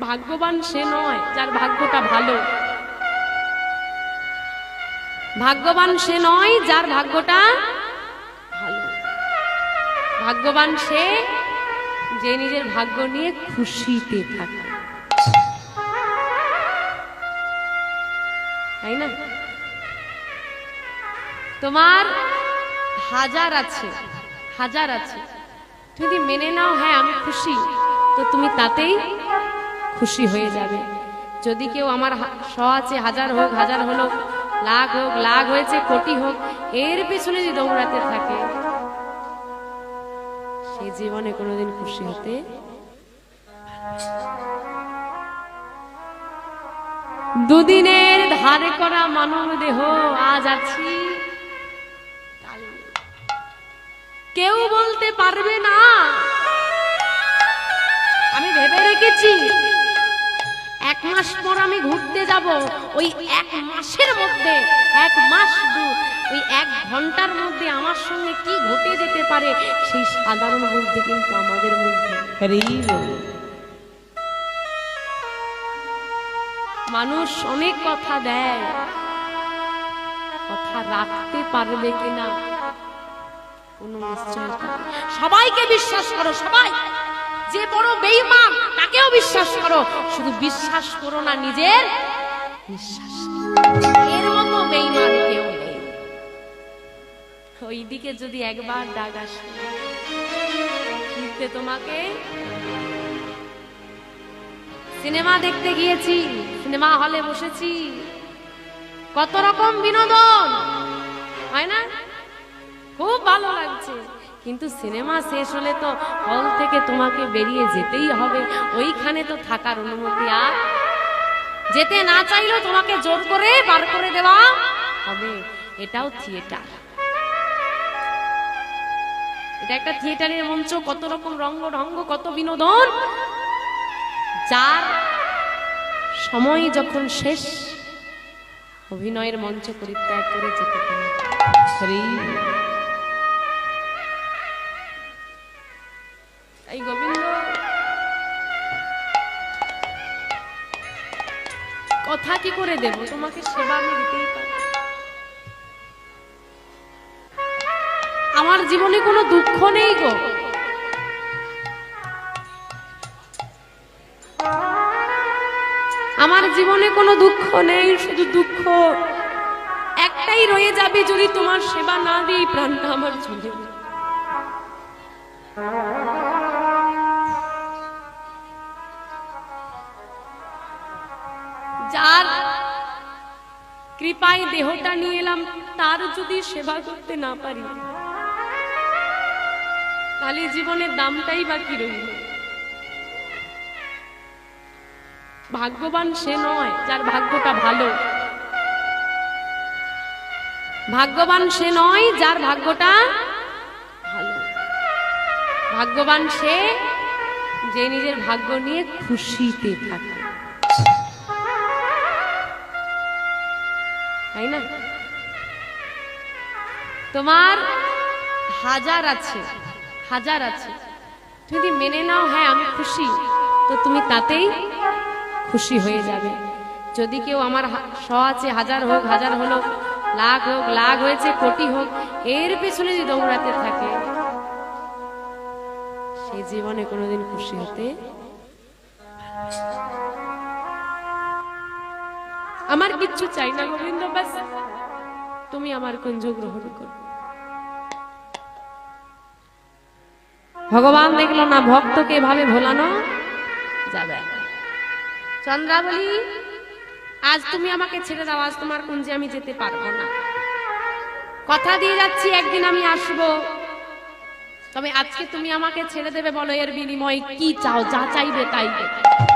ভাগ্যবান সে নয় যার ভাগ্যটা ভালো। ভাগ্যবান সে নয় যার ভাগ্যটা ভালো। ভাগ্যবান সে যে নিজের ভাগ্য নিয়ে খুশিতে থাকে। তাই না? তোমার হাজার আছে হাজার আছে। যদি মেনে নাও হ্যাঁ আমি খুশি, তো তুমি তাতেই খুশি হয়ে যাবে। যদি কেউ আমার শ আছে হাজার হোক, হাজার হলো, লাখ হোক, লাখ হয়েছে, কোটি হোক, এর পেছনে যদি দৌড়াতে থাকে, সে জীবনে কোনোদিন খুশি হতে দুদিনের ধারে করা মানব দেহ আজ আছি। কেউ বলতে পারবে না। আমি ভেবে রেখেছি। এক মাস পর আমি ঘুরতে যাব। ওই এক মাসের মধ্যে এক মাস দু ওই এক ঘণ্টার মধ্যে আমার সঙ্গে কি ঘটে যেতে পারে সেই সাধারণ বুদ্ধি কিন্তু আমাদের মধ্যে। মানুষ অনেক কথা দেয় কথা রাখতে পারবে কিনা কোনো নিশ্চয়তা সবাইকে বিশ্বাস করো সবাই। যে বড় বেঈমান, তাকেও বিশ্বাস করো। শুধু বিশ্বাস করো না, নিজের বিশ্বাস এর মতো বেঈমান কেউ নেই। ওইদিকে যদি একবার ডাক আসে তোমাকে সিনেমা দেখতে গিয়েছি, সিনেমা হলে বসেছি। কত রকম বিনোদন, হয় না? খুব ভালো লাগছে। কিন্তু সিনেমা শেষ হলে তো হল থেকে তোমাকে বেরিয়ে যেতেই হবে। ওইখানে তো থাকার অনুমতি আর যেতে না চাইলেও তোমাকে জোর করে বার করে দেওয়া হবে। এটাও থিয়েটার। এটা একটা থিয়েটারের মঞ্চ, কত রকম রঙ্গ ঢঙ্গ কত বিনোদন। যার সময় যখন শেষ, অভিনয়ের মঞ্চ পরিত্যাগ করে যেতে হবে। কথা কি করে দেব? তোমাকে সেবা আমি দিতেই পারি। আমার জীবনে কোনো দুঃখ নেই গো। আমার জীবনে কোনো দুঃখ নেই, শুধু দুঃখ। একটাই রয়ে যাবে যদি তোমার সেবা না দিই, প্রাণটা আমার চলে কৃপায় দেহটা নিয়ে এলাম, তার যদি সেবা করতে না পারি, তাহলে জীবনের দামটাই বাকি রইল। ভাগ্যবান সে নয় যার ভাগ্যটা ভালো। ভাগ্যবান সে নয় যার ভাগ্যটা ভালো। ভাগ্যবান সে যে নিজের ভাগ্য নিয়ে খুশিতে থাকে। তাই না? তোমার হাজার আছে হাজার আছে। যদি মেনে নাও হ্যাঁ আমি খুশি। তো তুমি তাতেই খুশি হয়ে যাবে। যদি কেউ আমার শ আছে, হাজার হোক, হাজার হলো, লাখ হোক, লাখ হয়েছে, কোটি হোক, এর পেছনে যদি দৌড়াতে থাকে সেই জীবনে কোনোদিন খুশি হতে আমার কিচ্ছু চাই না গোবিন্দ বাস তুমি আমার কুঞ্জ গ্রহণ করো। ভগবান দেখল না ভক্তকে এভাবে ভোলানো যাবে। চন্দ্রাবলী, আজ তুমি আমাকে ছেড়ে দাও, আজ তোমার কুঞ্জে আমি যেতে পারব না। কথা দিয়ে যাচ্ছি, একদিন আমি আসব। তবে আজকে তুমি আমাকে ছেড়ে দেবে বলো এর বিনিময়ে কি চাও, যা চাইবে তাই। দেবে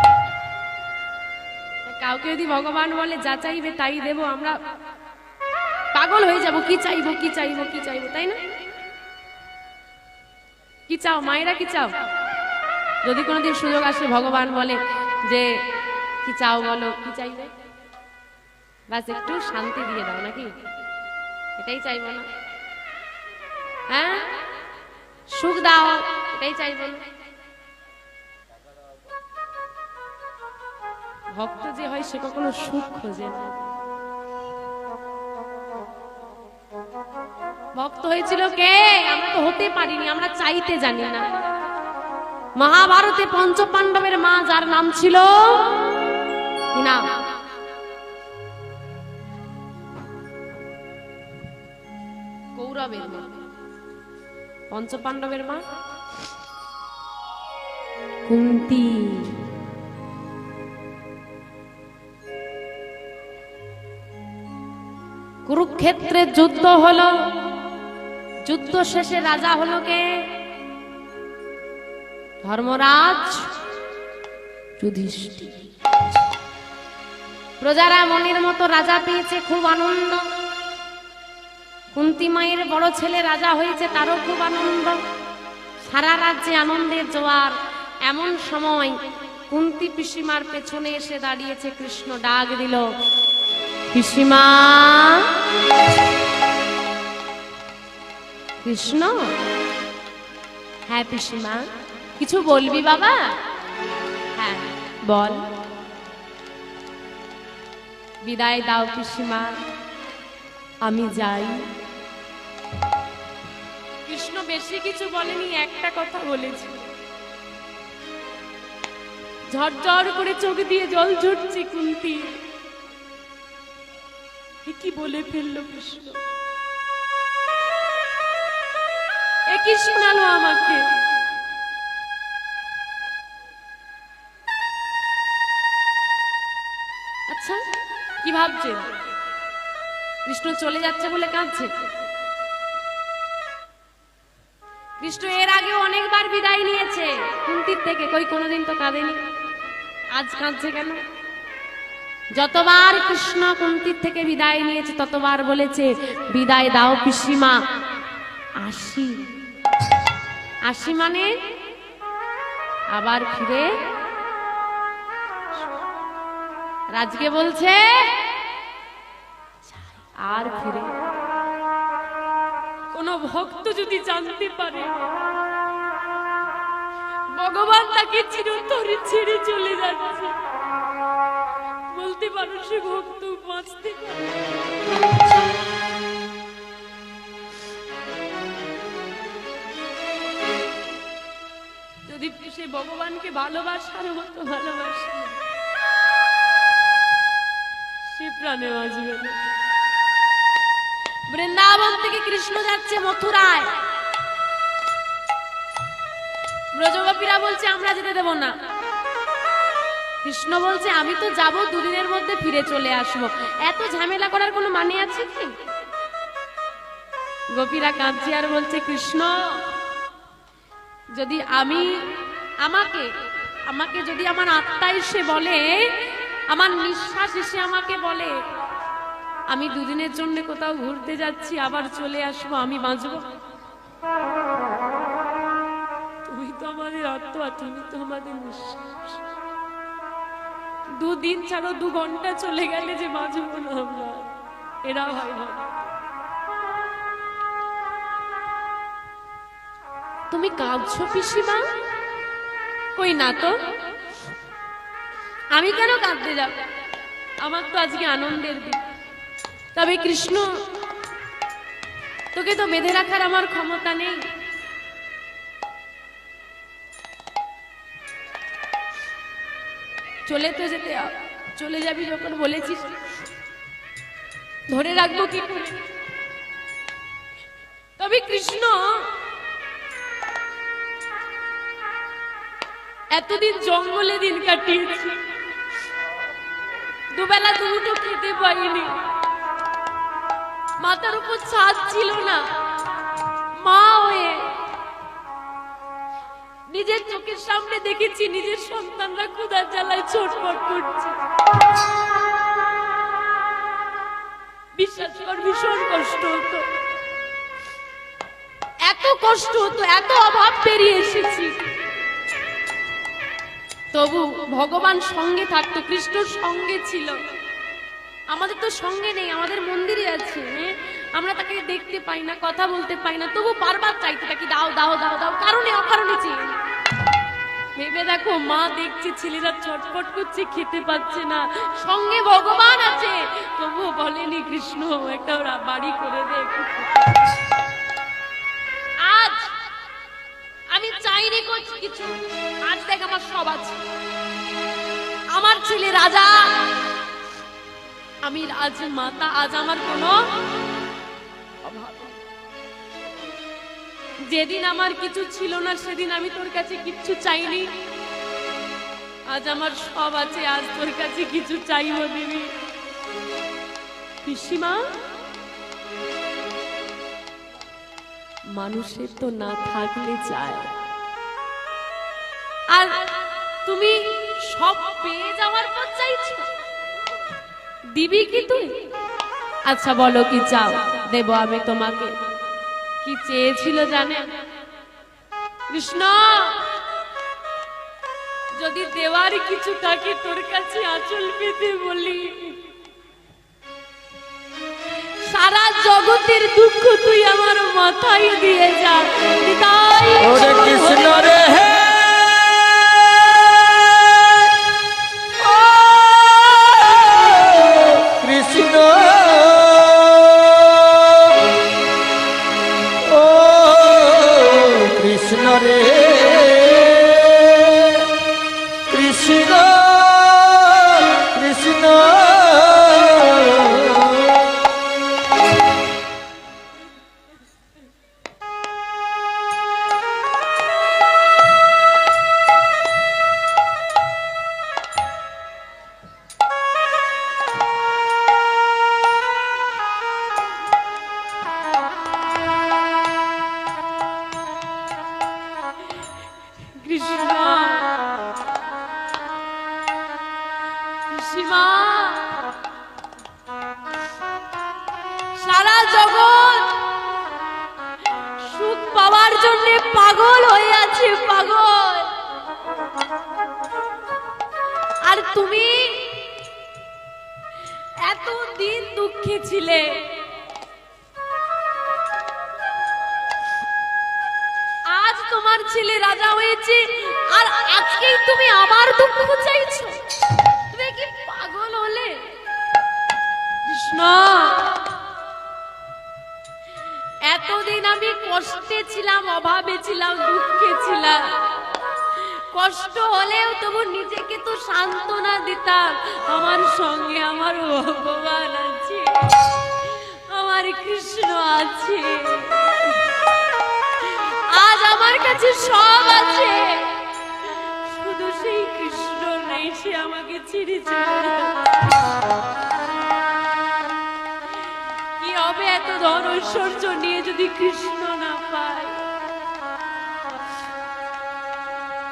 কাউকে যদি ভগবান বলে, যা চাইবে তাই দেব, আমরা পাগল হয়ে যাব। কি চাইব কি চাইব কি চাইব, তাই না? কি চাও, মায়েরা কি চাও? যদি কোনোদিন সুযোগ আসে, ভগবান বলে যে, কি চাও বলো, কি চাইবে? বাস, একটু শান্তি দিয়ে দাও নাকি? এটাই চাইব না। হ্যাঁ? সুখ দাও, এটাই চাইব না। ভক্ত যে হয় সে কখনো সুখ খোঁজে না। ভক্ত হয়েছিল কে? আমরা তো হতে পারিনি, আমরা চাইতে জানি না। মহাভারতে পঞ্চ পাণ্ডবের মা যার নাম ছিল? না কৌরবের মা। পঞ্চ পাণ্ডবের মা? কুন্তি। কুরুক্ষেত্রে যুদ্ধ হলো। যুদ্ধ শেষে রাজা হলো কে? ধর্মরাজ যুধিষ্ঠির। প্রজারা মনের মতো রাজা পেয়েছে, খুব আনন্দ। কুন্তি মায়ের বড় ছেলে রাজা হয়েছে, তারও খুব আনন্দ। সারা রাজ্যে আনন্দের জোয়ার। এমন সময় কুন্তি পিসিমার পেছনে এসে দাঁড়িয়েছে, কৃষ্ণ ডাক দিল পিসিমা কৃষ্ণ? হ্যাঁ পিসিমা কিছু বলবি বাবা? হ্যাঁ বল। বিদায় দাও পিসিমা আমি যাই। কৃষ্ণ বেশি কিছু বলেনি, একটা কথা বলেছি। ঝরঝর করে চোখ দিয়ে জল ঝরছে কুন্তি। কি বলে ফেলল কৃষ্ণ? এ কি শোনালো আমাকে। আচ্ছা কি কৃষ্ণ চলে যাচ্ছে বলে কাঁদছে? কৃষ্ণ এর আগে অনেকবার বিদায় নিয়েছে। কুন্তির থেকে কই কোনোদিন তো কাঁদেনি। আজ কাঁদছে কেন? যতবার কৃষ্ণ কুন্তির থেকে বিদায় নিয়েছে, ততবার বলেছে, বিদায় দাও পিসিমা। আসি আসি মানে? আবার ফিরে? রাজকে বলছে, আর ফিরে। কোন ভক্ত যদি জানতে পারে, ভগবান তাকে চিরতরে ছেড়ে চলে যাচ্ছে। বলতে পারো ভক্ত বাঁচতে যদি সে ভগবানকে ভালোবাসার মতো ভালোবাসে, সে প্রাণে বাঁচবে বৃন্দাবন থেকে কৃষ্ণ যাচ্ছে মথুরায়। ব্রজগোপীরা বলছে, আমরা যেতে দেব না। কৃষ্ণ বলছে, আমি তো যাব, দুদিনের মধ্যে ফিরে চলে আসব। এত ঝামেলা করার কোনো মানে আছে কি? গোপীরা কাঁদছে আর বলছে, কৃষ্ণ, যদি আমি আমাকে আমাকে যদি আমার আত্মা এসে বলে, আমার নিঃশ্বাস এসে আমাকে বলে, আমি দুদিনের জন্য কোথাও ঘুরতে যাচ্ছি, আবার চলে আসব, আমি বাঁচব? তুমি তো আমাদের আত্মা, তুমি তো আমাদের নিঃশ্বাস। দুদিন ছাড়ো, দু ঘণ্টা চলে গেলে যে বাঁচবো না আমরা। এরা হয় না তুমি কাঁদছো পিসিমা? কই না তো? আমি কেন কাঁদতে যাব? আমার তো আজকে আনন্দের দিন। তবে কৃষ্ণ, তোকে তো বেঁধে রাখার আমার ক্ষমতা নেই। চলে তো যেতে। চলে যাবি যখন বলেছিস। ধরে রাখব কি তবে কৃষ্ণ, এতদিন জঙ্গলে দিন কাটিয়েছি। দুবেলা দুটো খেতে পাইনি। মাথার উপর ছাদ ছিল না। মা হয়ে নিজের চোখের সামনে দেখেছি, নিজের সন্তানরা ক্ষুধার জ্বালায় ছটফট করছে বিশ্বাস কর, ভীষণ কষ্ট হতো এত কষ্ট হতো, এত অভাব পেরিয়ে এসেছি তবু ভগবান সঙ্গে থাকতো, কৃষ্ণ সঙ্গে ছিল আমাদের তো সঙ্গে নেই, আমাদের মন্দিরে আছে হ্যাঁ? আমরা তাকে দেখতে পাই না, কথা বলতে পাই না, তবু বারবার চাইতে থাকি, দাও দাও দাও দাও, কারণে, অকারণে চেয়ে। ভেবে দেখো মা দেখছে, ছেলেরা ছটফট করছে, খেতে পাচ্ছে না। সঙ্গে ভগবান আছে। তবুও বলেনি, কৃষ্ণ, একটা ওরা বাড়ি করে দে আজ আমি চাইনি কিছু। আজ দেখ আমার সব আছে। আমার ছেলে রাজা, আমি রাজ মাতা, আজ আমার কোনো অভাব। যেদিন আমার কিছু ছিল না, সেদিন আমি তোর কাছে কিচ্ছু চাইনি। আজ আমার সব আছে, আজ তোর কাছে কিছু চাইব দেবী পিসিমা? মানুষের তো না থাকলে চায় আর তুমি সব পেয়ে যাওয়ার পর চাইছো? দিবি কি তুই? আচ্ছা বলো কি চাও? দেব আমি তোমাকে। কি চেয়েছিল জানেন? কৃষ্ণ যদি দেওয়ার কিছু থাকে তোর কাছে আঁচল পেতে বলি। সারা জগতের দুঃখ তুই আমার মাথায় দিয়ে যা। তাই কৃষ্ণ রে আজ তোমার ছেলে রাজা হয়েছে, আর আজকেই তুমি আবার দুঃখ চাইছো। তুমি কি পাগল হলে? কৃষ্ণ, এতদিন আমি কষ্টে ছিলাম, অভাবে ছিলাম, দুঃখে ছিলাম। কষ্ট হলেও তবু নিজেকে তো সান্ত্বনা দিতাম। আমার সঙ্গে আমার ভগবান আছে, আমার কৃষ্ণ আছে। আমার কাছে সব আছে। শুধু সেই কৃষ্ণ নেই, সে আমাকে ছিঁড়ে কি হবে এত ধন ঐশ্বর্য নিয়ে যদি কৃষ্ণ না পায়?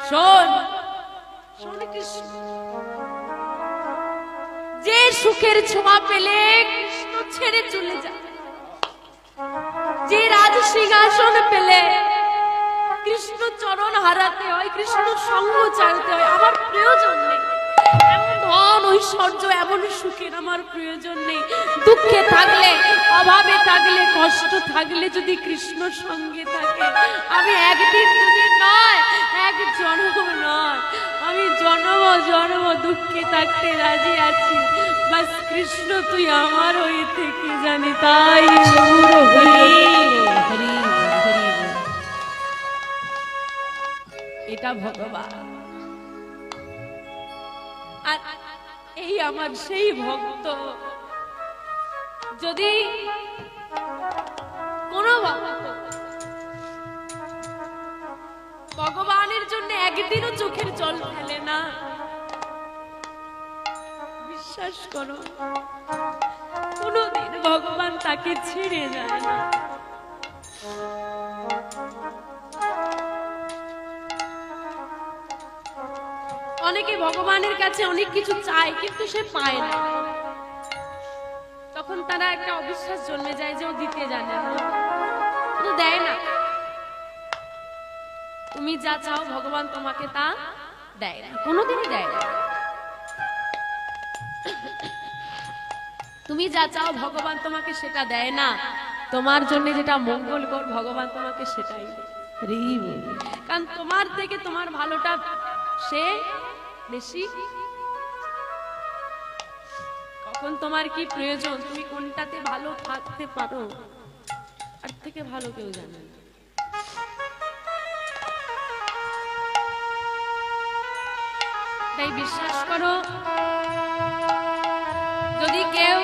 শোন শোন কৃষ্ণ। যে সুখের ছোঁয়া পেলে কৃষ্ণ ছেড়ে চলে যায় যে রাজ সিংহাসন পেলে কৃষ্ণ চরণ হারাতে হয়, কৃষ্ণ সঙ্গ চাইতে হয়, আমার প্রয়োজন নেই। এমন ধন, ঐশ্বর্য, এমন সুখের আমার প্রয়োজন নেই। দুঃখে থাকলে, অভাবে থাকলে, কষ্ট থাকলে যদি কৃষ্ণ সঙ্গে থাকে, আমি একদিন দুদিন নয়, এক জন্ম নয়। আমি জন্ম জন্ম দুঃখে থাকতে রাজি আছি। বাস কৃষ্ণ, তুই আমার হয়ে থেকে জানি, তাই হরি হরি। এটা ভগবান। আর এই আমার সেই ভক্ত, যদি কোন ভগবানের জন্য একদিনও চোখের জল ফেলে না, বিশ্বাস করো, কোনদিন ভগবান তাকে ছেড়ে যায় না। অনেকে ভগবানের কাছে অনেক কিছু চায়, কিন্তু সে পায় না। তখন তারা একটা অবিশ্বাস জন্মে যায় যে ও দিতে জানে না। দেয় না। তুমি যা চাও ভগবান তোমাকে তা দেয় না। কোনোদিনই দেয় না। তুমি যা চাও ভগবান তোমাকে সেটা দেয় না। তোমার জন্য যেটা মঙ্গলকর ভগবান তোমাকে সেটাই কারণ তোমার থেকে তোমার ভালোটা সে বেশি? কখন তোমার কি প্রয়োজন? তুমি কোনটাতে ভালো থাকতে পারো? আর থেকে ভালো কেউ জানে না। তাই বিশ্বাস করো, যদি কেউ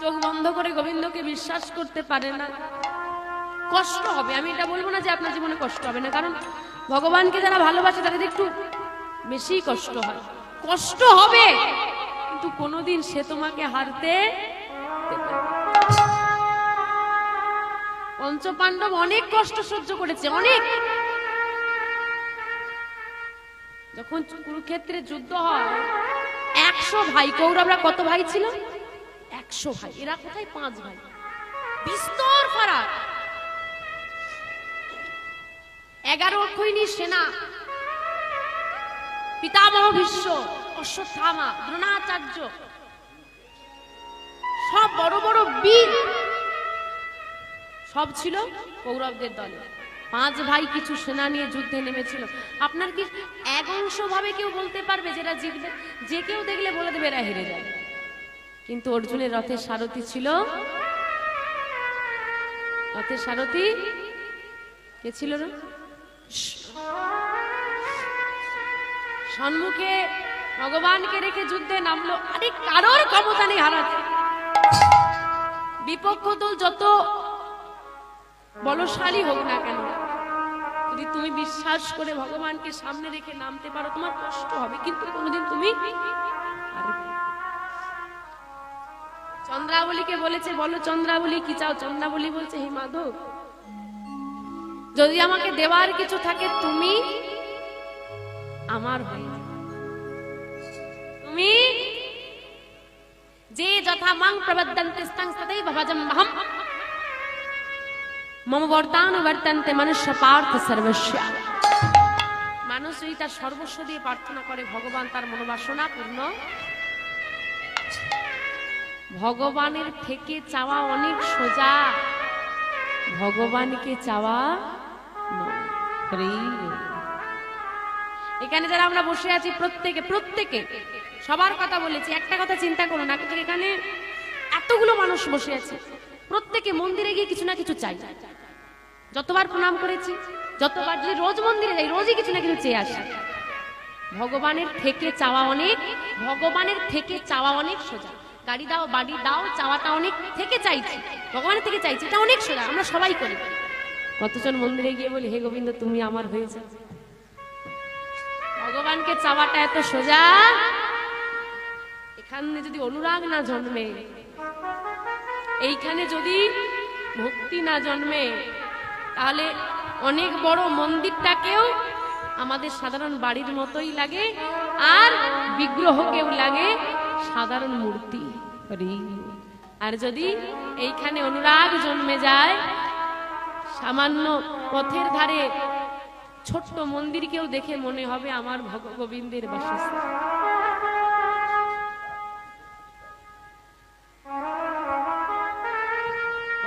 চোখ বন্ধ করে গোবিন্দকে বিশ্বাস করতে পারে না কষ্ট হবে। আমি এটা বলব না যে আপনার জীবনে কষ্ট হবে না। কারণ ভগবানকে যারা ভালোবাসে, তাদের একটু বেশি কষ্ট হয়। কষ্ট হবে, কিন্তু কোনোদিন সে তোমাকে হারতে। পঞ্চপাণ্ডব অনেক কষ্ট সহ্য করেছে, অনেক। যখন কুরুক্ষেত্রে যুদ্ধ হয়, একশো ভাই, কৌরবরা কত ভাই ছিল? একশো ভাই। এরা কোথায়? পাঁচ ভাই। বিস্তর ফারাক। এগারো অক্ষয়ণী সেনা। পিতামহ ভীষ্ম, অশ্বত্থামা, দ্রোণাচার্য। সব বড় বড় বীর। সব ছিল কৌরবদের দলে। পাঁচ ভাই কিছু সেনা নিয়ে যুদ্ধে নেমেছিল। আপনার কি এক অংশ ভাবে কেউ বলতে পারবে যেটা জিতবে? যে কেউ দেখলে বলে দেবে এরা হেরে যায়। কিন্তু অর্জুনের রথের সারথি ছিল? রথের সারথি কে ছিল না সম্মুখে ভগবানকে রেখে যুদ্ধে নামলো আরে কারোর ক্ষমতা নেই হারাতে। বিপক্ষ দল যত বলশালী হোক না কেন, যদি তুমি বিশ্বাস করে ভগবানকে সামনে রেখে নামতে পারো, তোমার কষ্ট হবে, কিন্তু কোনোদিন তুমি চন্দ্রাবলীকে বলেছে, বলো চন্দ্রাবলী কি চাও? চন্দ্রাবলী বলছে, হে মাধব যদি আমাকে দেওয়ার কিছু থাকে, তুমি আমার হয়ে তুমি যে যথা মাং প্রবদ্ধন্তে স্তং ভজম অহম মম বর্তান বর্তন্তে মনুষ্য পার্থ সর্বস্ব। মানুষ যদি তার সর্বস্ব দিয়ে প্রার্থনা করে, ভগবান তার মনোবাসনা পূর্ণ। ভগবানের থেকে চাওয়া অনেক সোজা। ভগবানকে চাওয়া। এখানে যারা আমরা বসে আছি, প্রত্যেকে প্রত্যেকে, সবার কথা বলেছি, একটা কথা চিন্তা করো না কিন্তু এখানে এতগুলো মানুষ বসে আছে, প্রত্যেকে মন্দিরে গিয়ে কিছু না কিছু চাই। যতবার প্রণাম করেছি, যতবার যদি রোজ মন্দিরে যাই, রোজই কিছু না কিছু চেয়ে আসি। ভগবানের থেকে চাওয়া অনেক, ভগবানের থেকে চাওয়া অনেক সোজা। গাড়ি দাও, বাড়ি দাও, চাওয়াটা অনেক থেকে চাইছি, ভগবানের থেকে চাইছি, এটা অনেক সোজা, আমরা সবাই করি। কতজন মন্দিরে গিয়ে বলি, হে গোবিন্দ, তুমি আমার হয়ে হয়েছে ভগবানকে চাওয়াটা এত সোজা। এখানে যদি অনুরাগ না জন্মে, এইখানে যদি ভক্তি না জন্মে, তাহলে অনেক বড় মন্দিরটাকেও আমাদের সাধারণ বাড়ির মতোই লাগে, আর বিগ্রহকেও লাগে সাধারণ মূর্তি। আর যদি এইখানে অনুরাগ জন্মে যায় সামান্য পথের ধারে ছোট্ট মন্দিরকেও দেখে মনে হবে আমার ভগ গোবিন্দের বাসস্থান।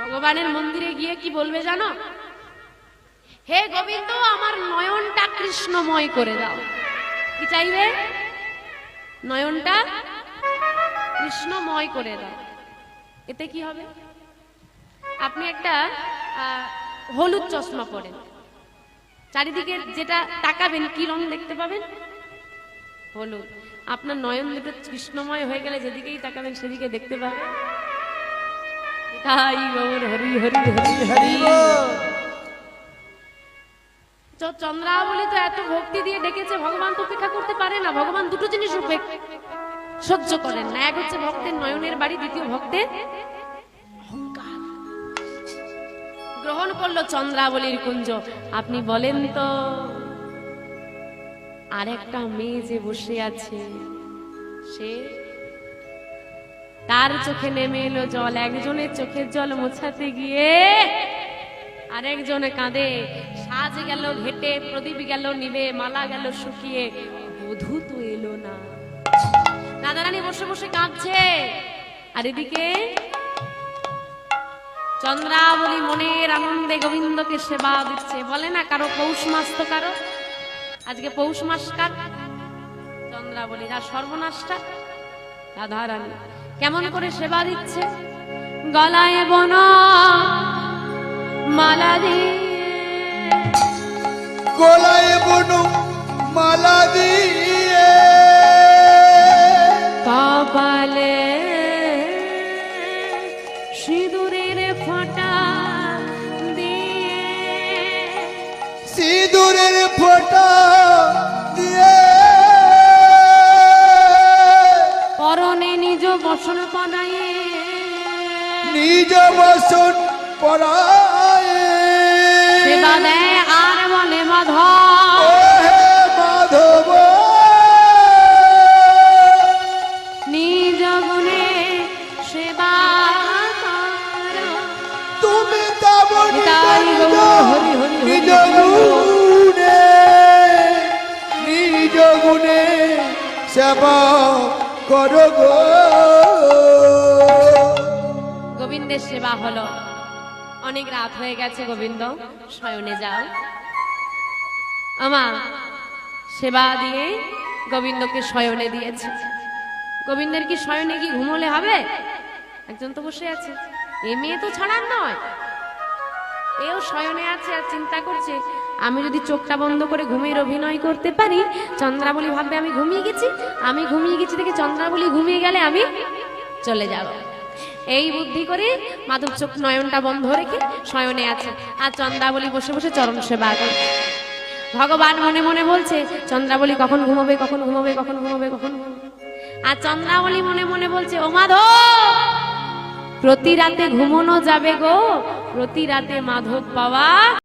ভগবানের মন্দিরে গিয়ে কি বলবে জানো? হে গোবিন্দ, আমার নয়নটা কৃষ্ণময় করে দাও। কি চাইবে? নয়নটা কৃষ্ণময় করে দাও। এতে কি হবে? আপনি একটা হলুদ চশমা পরেন চারিদিকে যেটা তাকাবেন, কি রং দেখতে পাবেন? হলুদ। আপনার নয়ন দুটো কৃষ্ণময় হয়ে গেলে যেদিকেই তাকাবেন, সেদিকে দেখতে পাবেন। তাই হরি হরি হরি চন্দ্রাবলী তো এত ভক্তি দিয়ে ডেকেছে, ভগবান তো উপেক্ষা করতে পারে না। ভগবান দুটো জিনিস সহ্য করেন না। এক হচ্ছে ভক্তের নয়নের বাড়ি, দ্বিতীয় ভক্তের গ্রহণ করল চন্দ্রাবলীর কুঞ্জ। আপনি বলেন তো আর একটা মেয়ে যে বসে আছে, সে? তার চোখে নেমে এলো জল, একজনের চোখের জল মোছাতে গিয়ে আরেকজনে কাঁদে। সাজ গেল ঘেটে, প্রদীপ গেল নিবে মালা গেল শুকিয়ে, বধূ তো এলো না। রাধারানী বসে বসে কাঁদছে। আর এদিকে? চন্দ্রাবলী মনের আনন্দে গোবিন্দকে সেবা দিচ্ছে। বলে না কারও পৌষ মাস তো কারও? আজকে পৌষ মাস কার? চন্দ্রাবলী আর সর্বনাশটা? রাধারানী কেমন করে সেবা দিচ্ছে? গলায় বন মালা দিয়ে। গলায় বনু মালা দিয়ে। কপালে সিঁদুরের ফোঁটা দিয়ে। পরনে নিজ বসন পদায়ে নিজ বসন পরায়। সেবা দেয় আর বলে মাধব মাধব। নিজ গুণে সেবা তুমি হরি হরি হরি। গোবিন্দের সেবা হলো। অনেক রাত হয়ে গেছে গোবিন্দ, শয়নে যাও। আমা, সেবা দিয়ে গোবিন্দকে শয়নে দিয়েছে। গোবিন্দের কি শয়নে কি ঘুমোলে হবে? একজন তো বসে আছে। এ মেয়ে তো ছাড়ার নয়। এও শয়নে আছে আর চিন্তা করছে আমি যদি চোখটা বন্ধ করে ঘুমের অভিনয় করতে পারি, চন্দ্রাবলী ভাববে আমি ঘুমিয়ে গেছি। আমি ঘুমিয়ে গেছি দেখে চন্দ্রাবলী ঘুমিয়ে গেলে আমি চলে যাব। এই বুদ্ধি করে মাধব চোখ নয়নটা বন্ধ রেখে শয়নে আছে। আর চন্দ্রাবলী বসে বসে চরণ সেবা করে। ভগবান মনে মনে বলছে, চন্দ্রাবলী কখন ঘুমাবে কখন ঘুমাবে কখন ঘুমাবে, কখন আর চন্দ্রাবলী মনে মনে বলছে, ও মাধব, প্রতি রাতে ঘুমোনো যাবে গো। প্রতি রাতে মাধব পাওয়া